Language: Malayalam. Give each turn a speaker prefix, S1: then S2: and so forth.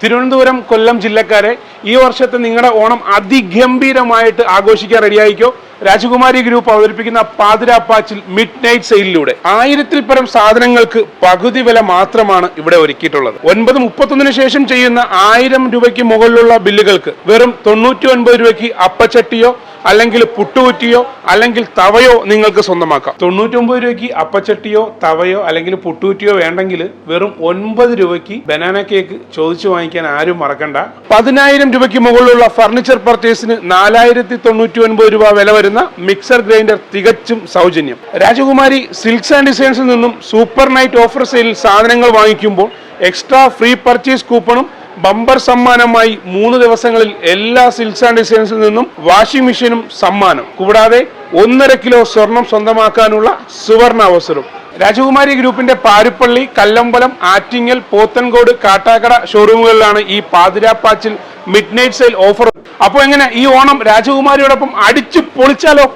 S1: തിരുവനന്തപുരം കൊല്ലം ജില്ലക്കാരെ ഈ വർഷത്തെ നിങ്ങളുടെ ഓണം അതിഗംഭീരമായിട്ട് ആഘോഷിക്കാൻ റെഡിയായിക്കോ? രാജകുമാരി ഗ്രൂപ്പ് അവതരിപ്പിക്കുന്ന പാതിരാപ്പാച്ചിൽ മിഡ് നൈറ്റ് സെയിലിലൂടെ ആയിരത്തിൽ പരം സാധനങ്ങൾക്ക് പകുതി വില മാത്രമാണ് ഇവിടെ ഒരുക്കിയിട്ടുള്ളത്. ഒൻപത് മുപ്പത്തൊന്നിന് ശേഷം ചെയ്യുന്ന ആയിരം രൂപയ്ക്ക് മുകളിലുള്ള ബില്ലുകൾക്ക് വെറും തൊണ്ണൂറ്റി ഒൻപത് രൂപയ്ക്ക് അപ്പച്ചട്ടിയോ അല്ലെങ്കിൽ പുട്ടുകുറ്റിയോ അല്ലെങ്കിൽ തവയോ നിങ്ങൾക്ക് സ്വന്തമാക്കാം. തൊണ്ണൂറ്റൊമ്പത് രൂപയ്ക്ക് അപ്പച്ചട്ടിയോ തവയോ അല്ലെങ്കിൽ പുട്ടുകുറ്റിയോ വേണ്ടെങ്കിൽ വെറും ഒൻപത് രൂപയ്ക്ക് ബനാന കേക്ക് ചോദിച്ചു വാങ്ങിക്കാൻ ആരും മറക്കണ്ട. പതിനായിരം രൂപയ്ക്ക് മുകളിലുള്ള ഫർണിച്ചർ പർച്ചേസിന് നാലായിരത്തി തൊണ്ണൂറ്റി ഒൻപത് രൂപ വില വരുന്ന മിക്സർ ഗ്രൈൻഡർ തികച്ചും സൗജന്യം. രാജകുമാരി സിൽക്സ് ആൻഡ് ഡിസൈൻസിൽ നിന്നും സൂപ്പർ നൈറ്റ് ഓഫർ സെയിലിൽ സാധനങ്ങൾ വാങ്ങിക്കുമ്പോൾ എക്സ്ട്രാ ഫ്രീ പർച്ചേസ് കൂപ്പണും ബമ്പർ സമ്മാനമായി മൂന്ന് ദിവസങ്ങളിൽ എല്ലാ സിൽക്സ് ആൻഡ് ഡിസൈൻസിൽ നിന്നും വാഷിംഗ് മെഷീനും സമ്മാനം. കൂടാതെ ഒന്നര കിലോ സ്വർണം സ്വന്തമാക്കാനുള്ള സുവർണ അവസരം. രാജകുമാരി ഗ്രൂപ്പിന്റെ പാരുപ്പള്ളി കല്ലമ്പലം ആറ്റിങ്ങൽ പോത്തൻകോട് കാട്ടാക്കട ഷോറൂമുകളിലാണ് ഈ പാതിരാപ്പാച്ചിൽ മിഡ് നൈറ്റ് സെയിൽ ഓഫർ. അപ്പോൾ എങ്ങനെ ഈ ഓണം രാജകുമാരിയോടൊപ്പം അടിച്ചു പൊളിച്ചാലോ?